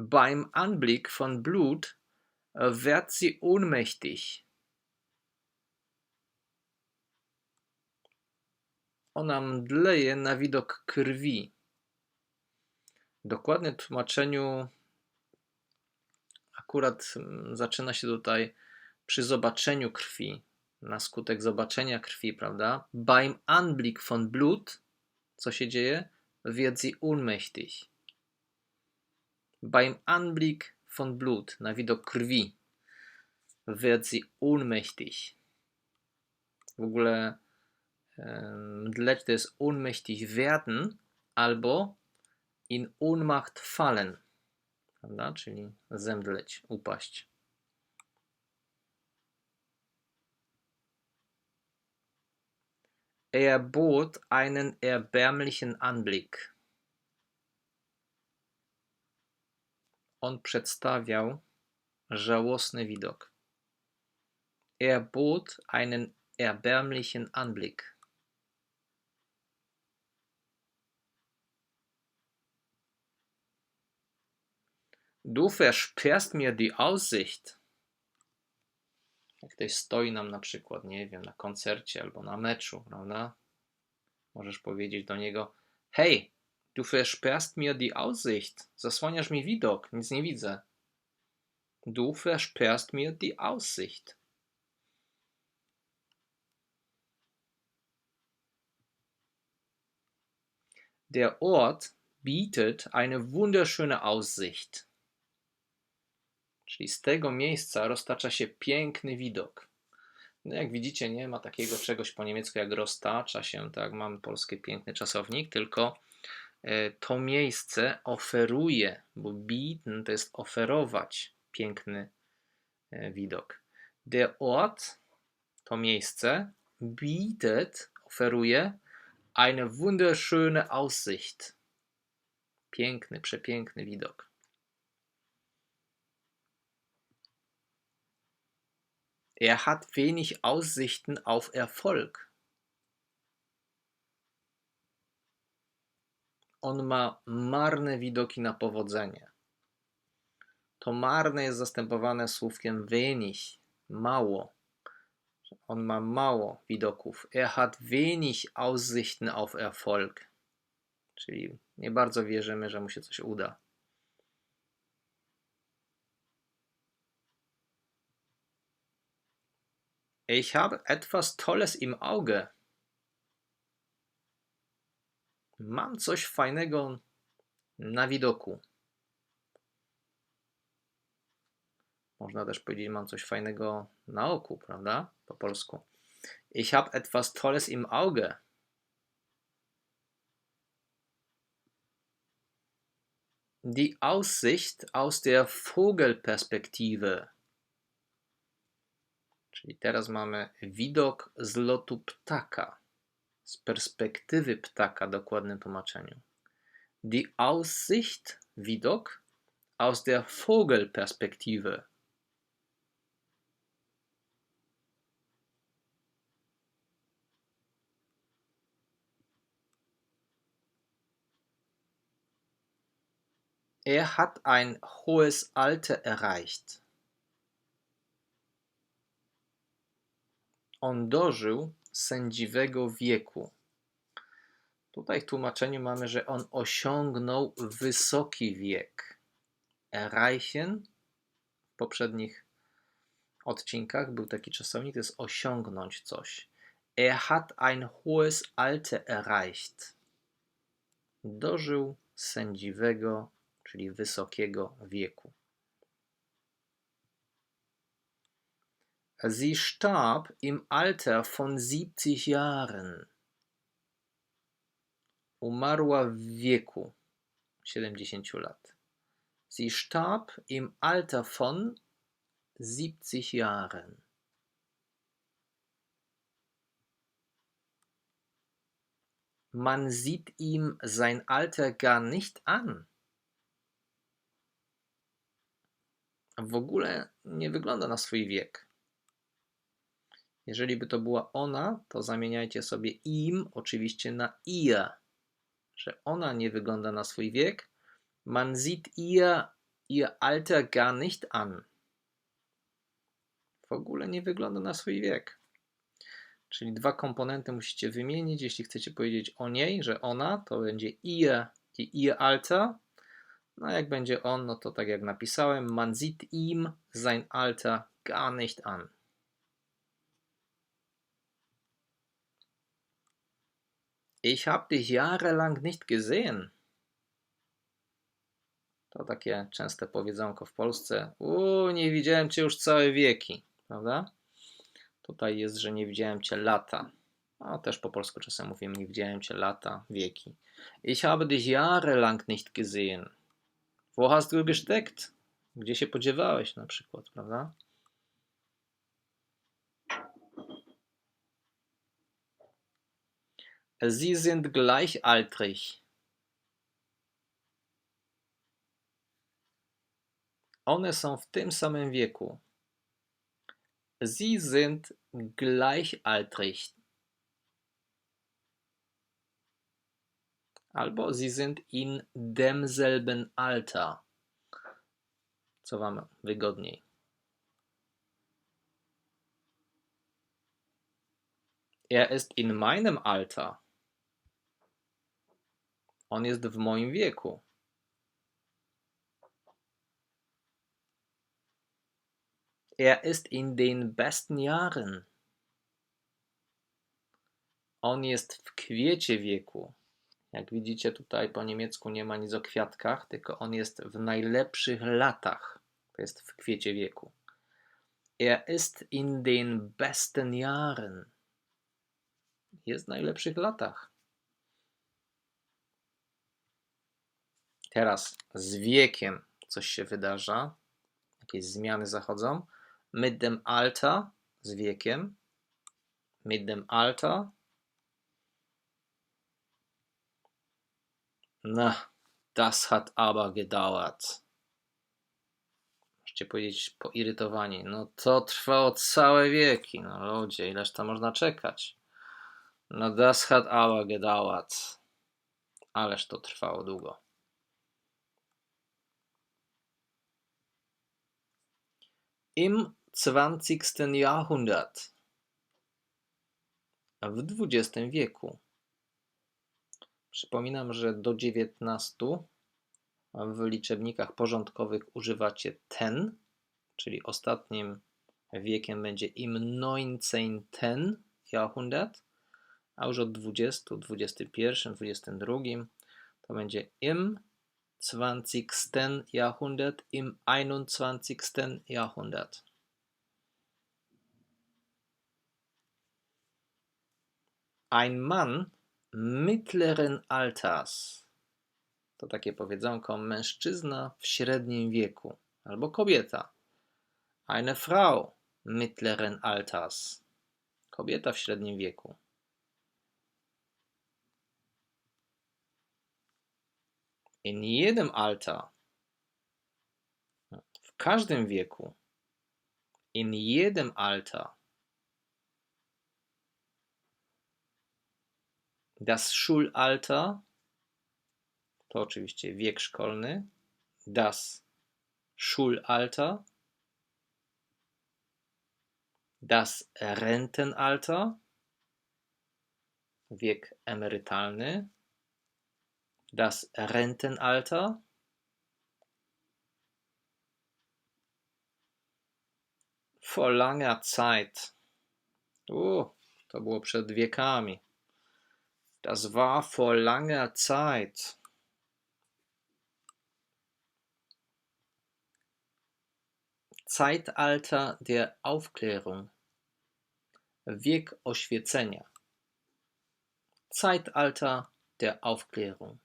Beim Anblick von Blut äh, wird sie ohnmächtig. Ona mdleje na widok krwi. Dokładnie w tłumaczeniu akurat mm, zaczyna się tutaj przy zobaczeniu krwi, na skutek zobaczenia krwi, prawda? Beim Anblick von Blut, co się dzieje? Wird sie ohnmächtig. Beim Anblick von Blut, na widok krwi, wird sie ohnmächtig. W ogóle mdleć to jest ohnmächtig werden albo in Ohnmacht fallen, prawda? czyli zemdleć, upaść. Er bot einen erbärmlichen Anblick. On przedstawiał żałosny widok. Er bot einen erbärmlichen Anblick. Du versperrst mir die Aussicht. Jak ktoś stoi nam na przykład, nie wiem, na koncercie albo na meczu, prawda? Możesz powiedzieć do niego: Hej, du versperrst mir die Aussicht. Zasłaniasz mi widok, nic nie widzę. Du versperrst mir die Aussicht. Der Ort bietet eine wunderschöne Aussicht. Czyli z tego miejsca roztacza się piękny widok. No jak widzicie, nie ma takiego czegoś po niemiecku jak roztacza się, tak, mamy polski piękny czasownik, tylko to miejsce oferuje, bo bieten to jest oferować piękny e, widok. Der Ort, to miejsce, bietet, oferuje eine wunderschöne Aussicht. Piękny, przepiękny widok. Er hat wenig Aussichten auf Erfolg. On ma marne widoki na powodzenie. To marne jest zastępowane słówkiem wenig, mało. On ma mało widoków. Er hat wenig Aussichten auf Erfolg. Czyli nie bardzo wierzymy, że mu się coś uda. Ich habe etwas Tolles im Auge. Mam coś fajnego na widoku. Można też powiedzieć, mam coś fajnego na oku, prawda? Po polsku. Ich habe etwas Tolles im Auge. Die Aussicht aus der Vogelperspektive. Czyli teraz mamy widok z lotu ptaka, z perspektywy ptaka, dokładnym tłumaczeniu. Die Aussicht, widok, aus der Vogelperspektive. Er hat ein hohes Alter erreicht. On dożył sędziwego wieku. Tutaj w tłumaczeniu mamy, że on osiągnął wysoki wiek. Erreichen w poprzednich odcinkach był taki czasownik, to jest osiągnąć coś. Er hat ein hohes Alter erreicht. Dożył sędziwego, czyli wysokiego wieku. Sie starb im Alter von 70 Jahren. Umarła w wieku 70 lat. Sie starb im Alter von 70 Jahren. Man sieht ihm sein Alter gar nicht an. W ogóle nie wygląda na swój wiek. Jeżeli by to była ona, to zamieniajcie sobie im oczywiście na ihr, że ona nie wygląda na swój wiek. Man sieht ihr ihr Alter gar nicht an. W ogóle nie wygląda na swój wiek. Czyli dwa komponenty musicie wymienić. Jeśli chcecie powiedzieć o niej, że ona, to będzie ihr i ihr Alter. No a jak będzie on, no to tak jak napisałem, man sieht ihm sein Alter gar nicht an. Ich habe dich jahrelang nicht gesehen. To takie częste powiedzonko w Polsce. U, nie widziałem cię już całe wieki, prawda? Tutaj jest, że nie widziałem cię lata. A też po polsku czasem mówimy, nie widziałem cię lata, wieki. Ich habe dich jahrelang nicht gesehen. Wo hast du gesteckt? Gdzie się podziewałeś na przykład, prawda? Sie sind gleichaltrig. One są w tym samym wieku. Sie sind gleichaltrig. Albo sie sind in demselben Alter. Co wam wygodniej? Er ist in meinem Alter. On jest w moim wieku. Er ist in den besten Jahren. On jest w kwiecie wieku. Jak widzicie tutaj po niemiecku nie ma nic o kwiatkach, tylko on jest w najlepszych latach. To jest w kwiecie wieku. Er ist in den besten Jahren. Jest w najlepszych latach. Teraz z wiekiem coś się wydarza, jakieś zmiany zachodzą. Mit dem Alter, z wiekiem. Mit dem Alter. Na, das hat aber gedauert. Możecie powiedzieć poirytowani. No to trwało całe wieki. No ludzie, ileż to można czekać? No das hat aber gedauert. Ależ to trwało długo. Im 20. Jahrhundert. W XX wieku. Przypominam, że do 19 w liczebnikach porządkowych używacie ten, czyli ostatnim wiekiem będzie im 19. Jahrhundert, a już od 20, 21, 22 to będzie im 20. Jahrhundert, im 21. Jahrhundert. Ein Mann mittleren Alters. To takie powiedzonko mężczyzna w średnim wieku albo kobieta. Eine Frau mittleren Alters. Kobieta w średnim wieku. In jedem Alter. W każdym wieku. In jedem Alter. Das Schulalter to oczywiście wiek szkolny. Das Schulalter. Das Rentenalter. Wiek emerytalny. Das Rentenalter. Vor langer Zeit. Uh, to było przed wiekami. Das war vor langer Zeit. Zeitalter der Aufklärung. Wiek oświecenia. Zeitalter der Aufklärung.